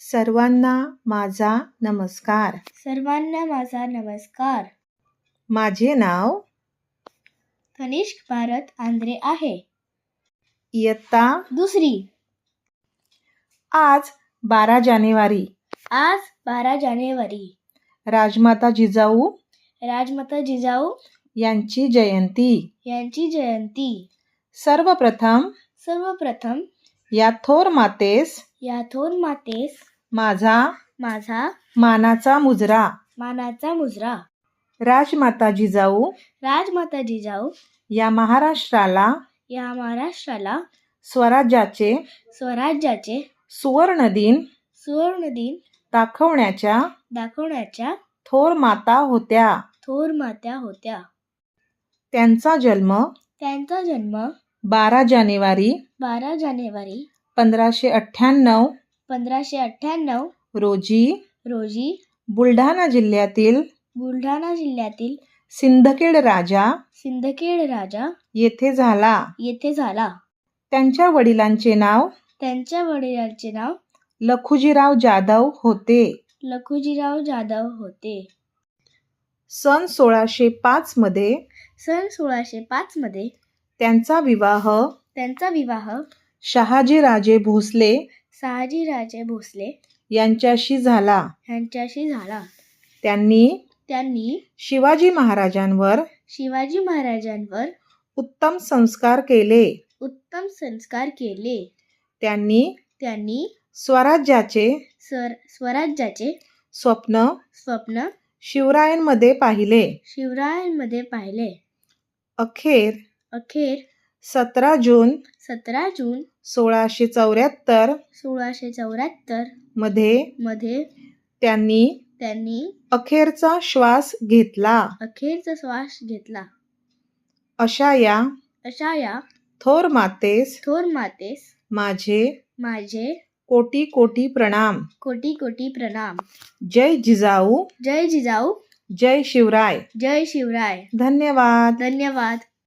सर्वांना माझा नमस्कार. सर्वांना माझा नमस्कार. माझे नाव कनिष्क भारत आंध्रे आहे. इयत्ता दुसरी. आज बारा जानेवारी. आज बारा जानेवारी. राजमाता जिजाऊ राजमाता जिजाऊ यांची जयंती. यांची जयंती. सर्वप्रथम सर्वप्रथम या थोर मातेस या थोर मातेस माझा माझा मानाचा मुजरा. मानाचा मुजरा. राजमाता जिजाऊ राजमाता जिजाऊ या महाराष्ट्राला या महाराष्ट्राला स्वराज्याचे स्वराज्याचे सुवर्ण दिन सुवर्ण दिन दाखवण्याच्या दाखवण्याच्या थोर माता होत्या. थोर मात्या होत्या. त्यांचा जन्म त्यांचा जन्म बारा जानेवारी बारा जानेवारी पंधराशे अठ्ठ्याण्णव पंधराशे अठ्ठ्याण्णव रोजी रोजी बुलढाणा जिल्ह्यातील बुलढाणा जिल्ह्यातील सिंदखेड राजा सिंदखेड राजा येथे झाला. येथे झाला. त्यांच्या वडिलांचे नाव त्यांच्या वडिलांचे नाव लखुजीराव जाधव होते. लखुजीराव जाधव होते. सन सोळाशे पाच मध्ये सन सोळाशे पाच मध्ये त्यांचा विवाह त्यांचा विवाह शहाजीराजे भोसले शहाजीराजे भोसले यांच्याशी झाला. यांच्याशी झाला. त्यांनी त्यांनी शिवाजी महाराजांवर शिवाजी महाराजांवर उत्तम संस्कार केले. उत्तम संस्कार केले. त्यांनी त्यांनी स्वराज्याचे सर स्वराज्याचे स्वप्न स्वप्न शिवरायांमध्ये पाहिले. शिवरायांमध्ये पाहिले. अखेर अखेर सतरा जून सतरा जून सोळाशे चौऱ्याहत्तर सोळाशे चौऱ्याहत्तरमध्ये मध्ये त्यांनी त्यांनी अखेरचा श्वास घेतला. अखेरचा श्वास घेतला. अशा या अशा या थोर मातेस थोर मातेस माझे माझे कोटी कोटी प्रणाम. कोटी कोटी प्रणाम. जय जिजाऊ. जय जिजाऊ. जय शिवराय. जय शिवराय. धन्यवाद. धन्यवाद.